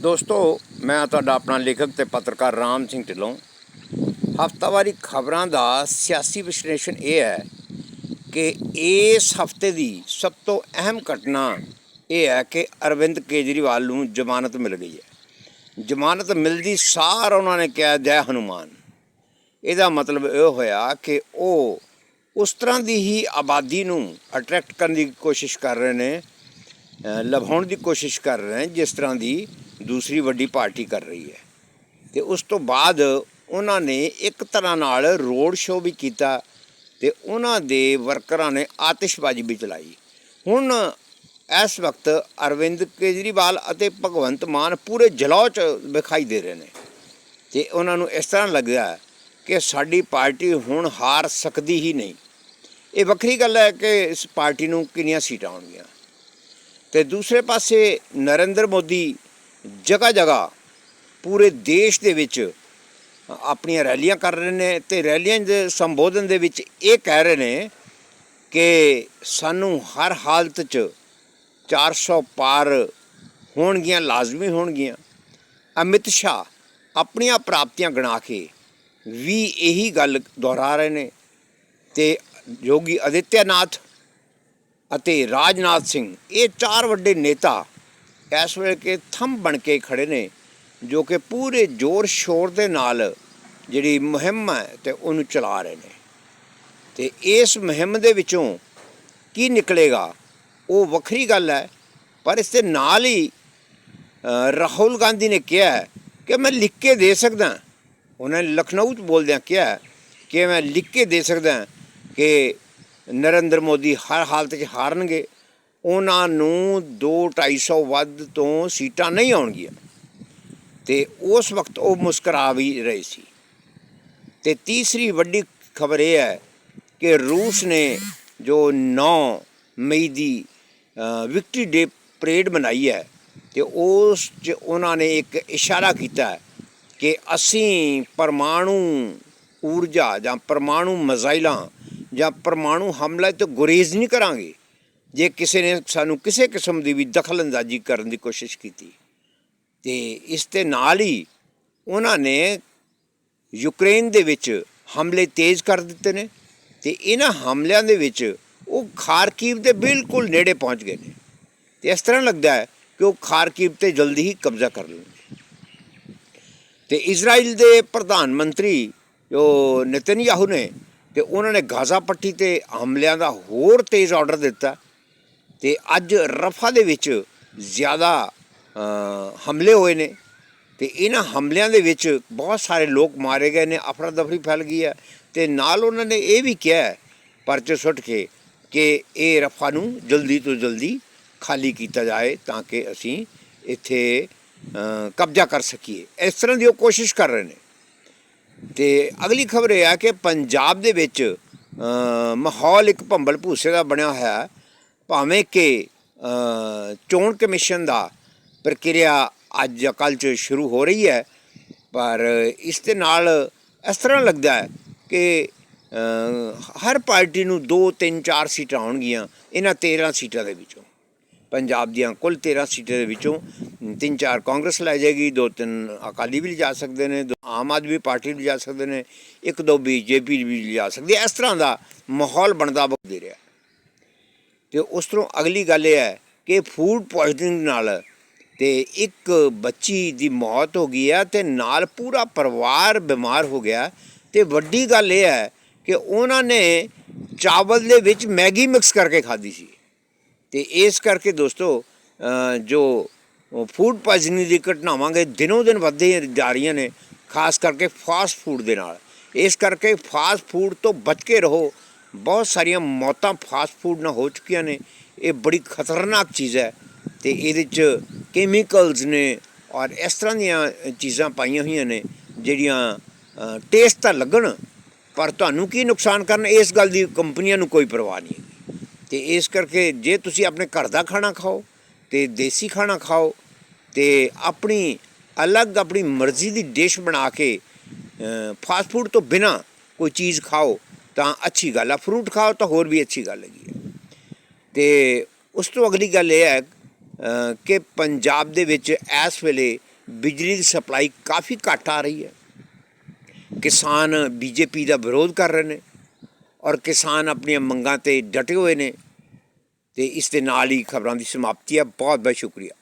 ਦੋਸਤੋ ਮੈਂ ਤੁਹਾਡਾ ਆਪਣਾ ਲੇਖਕ ਤੇ ਪੱਤਰਕਾਰ ਰਾਮ ਸਿੰਘ ਢਿੱਲੋਂ। ਹਫਤਾਵਾਰੀ ਖਬਰਾਂ ਦਾ ਸਿਆਸੀ ਵਿਸ਼ਲੇਸ਼ਣ ਇਹ ਹੈ ਕਿ ਇਸ ਹਫ਼ਤੇ ਦੀ ਸਭ ਤੋਂ ਅਹਿਮ ਘਟਨਾ ਇਹ ਹੈ ਕਿ ਅਰਵਿੰਦ ਕੇਜਰੀਵਾਲ ਨੂੰ ਜ਼ਮਾਨਤ ਮਿਲ ਗਈ ਹੈ। ਜ਼ਮਾਨਤ ਮਿਲਦੀ ਸਾਰ ਉਹਨਾਂ ਨੇ ਕਿਹਾ ਜੈ ਹਨੂਮਾਨ। ਇਹਦਾ ਮਤਲਬ ਇਹ ਹੋਇਆ ਕਿ ਉਹ ਉਸ ਤਰ੍ਹਾਂ ਦੀ ਹੀ ਆਬਾਦੀ ਨੂੰ ਅਟਰੈਕਟ ਕਰਨ ਦੀ ਕੋਸ਼ਿਸ਼ ਕਰ ਰਹੇ ਨੇ ਅ, ਲਭਾਉਣ ਦੀ ਕੋਸ਼ਿਸ਼ ਕਰ ਰਹੇ ਨੇ ਜਿਸ ਤਰ੍ਹਾਂ ਦੀ ਦੂਸਰੀ ਵੱਡੀ ਪਾਰਟੀ ਕਰ ਰਹੀ ਹੈ। ਤੇ ਉਸ ਤੋਂ ਬਾਅਦ ਉਹਨਾਂ ਨੇ ਇੱਕ ਤਰ੍ਹਾਂ ਨਾਲ ਰੋਡ ਸ਼ੋਅ ਵੀ ਕੀਤਾ ਤੇ ਉਹਨਾਂ ਦੇ ਵਰਕਰਾਂ ਨੇ ਆਤਿਸ਼ਬਾਜ਼ੀ ਵੀ ਚਲਾਈ। ਹੁਣ ਇਸ ਵਕਤ ਅਰਵਿੰਦ ਕੇਜਰੀਵਾਲ ਅਤੇ ਭਗਵੰਤ ਮਾਨ ਪੂਰੇ ਜਲੌ ਚ ਵਿਖਾਈ ਦੇ ਰਹੇ ਨੇ। ਤੇ ਉਹਨਾਂ ਨੂੰ ਇਸ ਤਰ੍ਹਾਂ ਲੱਗਿਆ ਕਿ ਸਾਡੀ ਪਾਰਟੀ ਹੁਣ ਹਾਰ ਸਕਦੀ ਹੀ ਨਹੀਂ। ਇਹ ਵੱਖਰੀ ਗੱਲ ਹੈ ਕਿ ਇਸ ਪਾਰਟੀ ਨੂੰ ਕਿੰਨੀਆਂ ਸੀਟਾਂ ਆਉਣਗੀਆਂ। ਤੇ ਦੂਸਰੇ ਪਾਸੇ ਨਰਿੰਦਰ ਮੋਦੀ ਜਗ੍ਹਾ ਜਗ੍ਹਾ ਪੂਰੇ ਦੇਸ਼ ਦੇ ਵਿੱਚ ਆਪਣੀਆਂ ਰੈਲੀਆਂ ਕਰ ਰਹੇ ਨੇ ਤੇ ਰੈਲੀਆਂ ਦੇ ਸੰਬੋਧਨ ਦੇ ਵਿੱਚ ਇਹ ਕਹਿ ਰਹੇ ਨੇ ਕਿ ਸਾਨੂੰ ਹਰ ਹਾਲਤ 'ਚ 400 ਪਾਰ ਹੋਣਗੀਆਂ, ਲਾਜ਼ਮੀ ਹੋਣਗੀਆਂ। ਅਮਿਤ ਸ਼ਾਹ ਆਪਣੀਆਂ ਪ੍ਰਾਪਤੀਆਂ ਗਣਾ ਕੇ ਵੀ ਇਹੀ ਗੱਲ ਦੁਹਰਾ ਰਹੇ ਨੇ ਤੇ ਯੋਗੀ ਆਦਿੱਤਿਆਨਾਥ ਅਤੇ ਰਾਜਨਾਥ ਸਿੰਘ, ਇਹ ਚਾਰ ਵੱਡੇ ਨੇਤਾ ਇਸ ਵੇਲੇ ਕਿ ਥੰਮ ਬਣ ਕੇ ਖੜੇ ਨੇ, ਜੋ ਕਿ ਪੂਰੇ ਜ਼ੋਰ ਸ਼ੋਰ ਦੇ ਨਾਲ ਜਿਹੜੀ ਮੁਹਿੰਮ ਹੈ ਤੇ ਉਹਨੂੰ ਚਲਾ ਰਹੇ ਨੇ। ਤੇ ਇਸ ਮੁਹਿੰਮ ਦੇ ਵਿੱਚੋਂ ਕੀ ਨਿਕਲੇਗਾ, ਉਹ ਵੱਖਰੀ ਗੱਲ ਹੈ, ਪਰ ਇਸ ਦੇ ਨਾਲ ਹੀ ਰਾਹੁਲ ਗਾਂਧੀ ਨੇ ਕਿਹਾ ਕਿ ਮੈਂ ਲਿਖ ਕੇ ਦੇ ਸਕਦਾ। ਉਹਨਾਂ ਨੇ ਲਖਨਊ 'ਚ ਬੋਲਦਿਆਂ ਕਿਹਾ ਕਿ ਮੈਂ ਲਿਖ ਕੇ ਦੇ ਸਕਦਾ ਕਿ ਨਰਿੰਦਰ ਮੋਦੀ ਹਰ ਹਾਲਤ 'ਚ ਹਾਰਨਗੇ। ਉਹਨਾਂ ਨੂੰ 2 250 ਵੱਧ ਤੋਂ ਸੀਟਾਂ ਨਹੀਂ ਆਉਣਗੀਆਂ। ਤੇ ਉਸ ਵਕਤ ਉਹ ਮੁਸਕਰਾ ਵੀ ਰਹੇ ਸੀ। ਤੇ ਤੀਸਰੀ ਵੱਡੀ ਖਬਰ ਇਹ ਹੈ ਕਿ ਰੂਸ ਨੇ ਜੋ 9 ਮਈ ਦੀ ਵਿਕਟਰੀ ਡੇ ਪਰੇਡ ਮਨਾਈ ਹੈ ਤੇ ਉਸ 'ਚ ਉਹਨਾਂ ਨੇ ਇੱਕ ਇਸ਼ਾਰਾ ਕੀਤਾ ਕਿ ਅਸੀਂ ਪਰਮਾਣੂ ਊਰਜਾ ਜਾਂ ਪਰਮਾਣੂ ਮਜ਼ਾਈਲਾਂ ਜਾਂ ਪਰਮਾਣੂ ਹਮਲੇ ਤੋਂ ਗੁਰੇਜ਼ ਨਹੀਂ ਕਰਾਂਗੇ। ਜੇ ਕਿਸੇ ਨੇ ਸਾਨੂੰ ਕਿਸੇ ਕਿਸਮ ਦੀ ਵੀ ਦਖਲਅੰਦਾਜ਼ੀ ਕਰਨ ਦੀ ਕੋਸ਼ਿਸ਼ ਕੀਤੀ, ਤੇ ਇਸ ਦੇ ਨਾਲ ਹੀ ਉਹਨਾਂ ਨੇ ਯੂਕਰੇਨ ਦੇ ਵਿੱਚ ਹਮਲੇ ਤੇਜ਼ ਕਰ ਦਿੱਤੇ ਨੇ ਤੇ ਇਹਨਾਂ ਹਮਲਿਆਂ ਦੇ ਵਿੱਚ ਉਹ ਖਾਰਕੀਵ ਦੇ ਬਿਲਕੁਲ ਨੇੜੇ ਪਹੁੰਚ ਗਏ ਨੇ। ਤੇ ਇਸ ਤਰ੍ਹਾਂ ਲੱਗਦਾ ਹੈ ਕਿ ਉਹ ਖਾਰਕੀਵ ਤੇ ਜਲਦੀ ਹੀ ਕਬਜ਼ਾ ਕਰ ਲੈਣਗੇ। ਤੇ ਇਜ਼ਰਾਈਲ ਦੇ ਪ੍ਰਧਾਨ ਮੰਤਰੀ ਜੋ ਨਤਨਯਾਹੂ ਨੇ ਤੇ ਉਹਨਾਂ ਨੇ ਗਾਜ਼ਾ ਪੱਟੀ ਤੇ ਹਮਲਿਆਂ ਦਾ ਹੋਰ ਤੇਜ਼ ਆਰਡਰ ਦਿੱਤਾ। ਤੇ ਅੱਜ ਰਫਾ ਦੇ ਵਿੱਚ ਜ਼ਿਆਦਾ ਹਮਲੇ ਹੋਏ ਨੇ ਤੇ ਇਹਨਾਂ ਹਮਲਿਆਂ ਦੇ ਵਿੱਚ ਬਹੁਤ ਸਾਰੇ ਲੋਕ ਮਾਰੇ ਗਏ ਨੇ, ਅਫਰਾ ਦਫਰੀ ਫੈਲ ਗਈ ਹੈ ਤੇ ਨਾਲ ਉਹਨਾਂ ਨੇ ਇਹ ਵੀ ਕਿਹਾ ਪਰਚੇ ਸੁੱਟ ਕੇ ਕਿ ਇਹ ਰਫਾ ਨੂੰ ਜਲਦੀ ਤੋਂ ਜਲਦੀ ਖਾਲੀ ਕੀਤਾ ਜਾਏ ਤਾਂ ਕਿ ਅਸੀਂ ਇੱਥੇ ਕਬਜ਼ਾ ਕਰ ਸਕੀਏ। ਇਸ ਤਰ੍ਹਾਂ ਦੀ ਉਹ ਕੋਸ਼ਿਸ਼ ਕਰ ਰਹੇ ਨੇ। ਤੇ ਅਗਲੀ ਖਬਰ ਇਹ ਹੈ ਕਿ ਪੰਜਾਬ ਦੇ ਵਿੱਚ ਮਾਹੌਲ ਇੱਕ ਭੰਬਲ ਭੂਸੇ ਦਾ ਬਣਿਆ ਹੋਇਆ ਭਾਵੇਂ ਕਿ ਚੋਣ ਕਮਿਸ਼ਨ ਦਾ ਪ੍ਰਕਿਰਿਆ ਅੱਜ ਕੱਲ੍ਹ ਚ ਸ਼ੁਰੂ ਹੋ ਰਹੀ ਹੈ, ਪਰ ਇਸ ਦੇ ਨਾਲ ਇਸ ਤਰ੍ਹਾਂ ਲੱਗਦਾ ਹੈ ਕਿ ਹਰ ਪਾਰਟੀ ਨੂੰ 2 3 4 ਸੀਟਾਂ ਆਉਣਗੀਆਂ ਇਹਨਾਂ 13 ਸੀਟਾਂ ਦੇ ਵਿੱਚੋਂ। ਪੰਜਾਬ ਦੀਆਂ ਕੁੱਲ 13 ਸੀਟਾਂ ਦੇ ਵਿੱਚੋਂ ਤਿੰਨ, ਚਾਰ ਕਾਂਗਰਸ ਲੈ ਜਾਏਗੀ, ਦੋ, ਤਿੰਨ ਅਕਾਲੀ ਵੀ ਲਿਜਾ ਸਕਦੇ ਨੇ, ਦੋ ਆਮ ਆਦਮੀ ਪਾਰਟੀ ਵੀ ਲਿਜਾ ਸਕਦੇ ਨੇ, ਇੱਕ, ਦੋ ਬੀਜੇਪੀ ਵੀ ਲਿਜਾ ਸਕਦੀ ਹੈ ਇਸ ਤਰ੍ਹਾਂ ਦਾ ਮਾਹੌਲ ਬਣਦਾ ਵਕ ਦੇ ਰਿਹਾ। ਤੇ ਉਸ ਤੋਂ ਅਗਲੀ ਗੱਲ ਇਹ ਹੈ ਕਿ ਫੂਡ ਪੋਇਜ਼ਨਿੰਗ ਨਾਲ ਤੇ ਇੱਕ ਬੱਚੀ ਦੀ ਮੌਤ ਹੋ ਗਈ ਹੈ ਤੇ ਨਾਲ ਪੂਰਾ ਪਰਿਵਾਰ ਬਿਮਾਰ ਹੋ ਗਿਆ। ਤੇ ਵੱਡੀ ਗੱਲ ਇਹ ਹੈ ਕਿ ਉਹਨਾਂ ਨੇ ਚਾਵਲ ਦੇ ਵਿੱਚ ਮੈਗੀ ਮਿਕਸ ਕਰਕੇ ਖਾਧੀ ਸੀ। ਤੇ ਇਸ ਕਰਕੇ ਦੋਸਤੋ ਜੋ ਫੂਡ ਪਾਇਜ਼ਨਿੰਗ ਦੀ ਘਟਨਾਵਾਂ ਦੇ ਦਿਨੋਂ ਦਿਨ ਵੱਧਦੀਆਂ ਜਾ ਰਹੀਆਂ ਨੇ, ਖਾਸ ਕਰਕੇ ਫਾਸਟ ਫੂਡ ਦੇ ਨਾਲ। ਇਸ ਕਰਕੇ ਫਾਸਟ ਫੂਡ ਤੋਂ ਬਚ ਕੇ ਰਹੋ। ਬਹੁਤ ਸਾਰੀਆਂ ਮੌਤਾਂ ਫਾਸਟ ਫੂਡ ਨਾਲ ਹੋ ਚੁੱਕੀਆਂ ਨੇ। ਇਹ ਬੜੀ ਖਤਰਨਾਕ ਚੀਜ਼ ਹੈ ਤੇ ਇਹਦੇ ਚ ਕੈਮੀਕਲਸ ਨੇ ਔਰ ਇਸ ਤਰ੍ਹਾਂ ਦੀਆਂ ਚੀਜ਼ਾਂ ਪਾਈਆਂ ਹੋਈਆਂ ਨੇ ਜਿਹੜੀਆਂ ਟੇਸਟ ਤਾਂ ਲੱਗਣ, ਪਰ ਤੁਹਾਨੂੰ ਕੀ ਨੁਕਸਾਨ ਕਰਨ, ਇਸ ਗੱਲ ਦੀ ਕੰਪਨੀਆਂ ਨੂੰ ਕੋਈ ਪਰਵਾਹ ਨਹੀਂ ਹੈਗੀ। ਤੇ ਇਸ ਕਰਕੇ ਜੇ ਤੁਸੀਂ ਆਪਣੇ ਘਰ ਦਾ ਖਾਣਾ ਖਾਓ ਤੇ ਦੇਸੀ ਖਾਣਾ ਖਾਓ ਤੇ ਆਪਣੀ ਅਲੱਗ ਆਪਣੀ ਮਰਜ਼ੀ ਦੀ ਡਿਸ਼ ਬਣਾ ਕੇ ਫਾਸਟ ਫੂਡ ਤੋਂ ਬਿਨਾ ਕੋਈ ਚੀਜ਼ ਖਾਓ ਤਾਂ ਅੱਛੀ ਗੱਲ ਆ ਫਰੂਟ ਖਾਓ ਤਾਂ ਹੋਰ ਵੀ ਅੱਛੀ ਗੱਲ ਹੈਗੀ ਹੈ। ਤੇ ਉਸ ਤੋਂ ਅਗਲੀ ਗੱਲ ਇਹ ਹੈ ਕਿ ਪੰਜਾਬ ਦੇ ਵਿੱਚ ਇਸ ਵੇਲੇ ਬਿਜਲੀ ਦੀ ਸਪਲਾਈ ਕਾਫੀ ਘੱਟ ਆ ਰਹੀ ਹੈ। ਕਿਸਾਨ ਬੀਜੇਪੀ ਦਾ ਵਿਰੋਧ ਕਰ ਰਹੇ ਨੇ ਔਰ ਕਿਸਾਨ ਆਪਣੀਆਂ ਮੰਗਾਂ ਤੇ ਡਟੇ ਹੋਏ ਨੇ। ਤੇ ਇਸ ਦੇ ਨਾਲ ਹੀ ਖਬਰਾਂ ਦੀ ਸਮਾਪਤੀ ਹੈ। ਬਹੁਤ ਬਹੁਤ ਸ਼ੁਕਰੀਆ।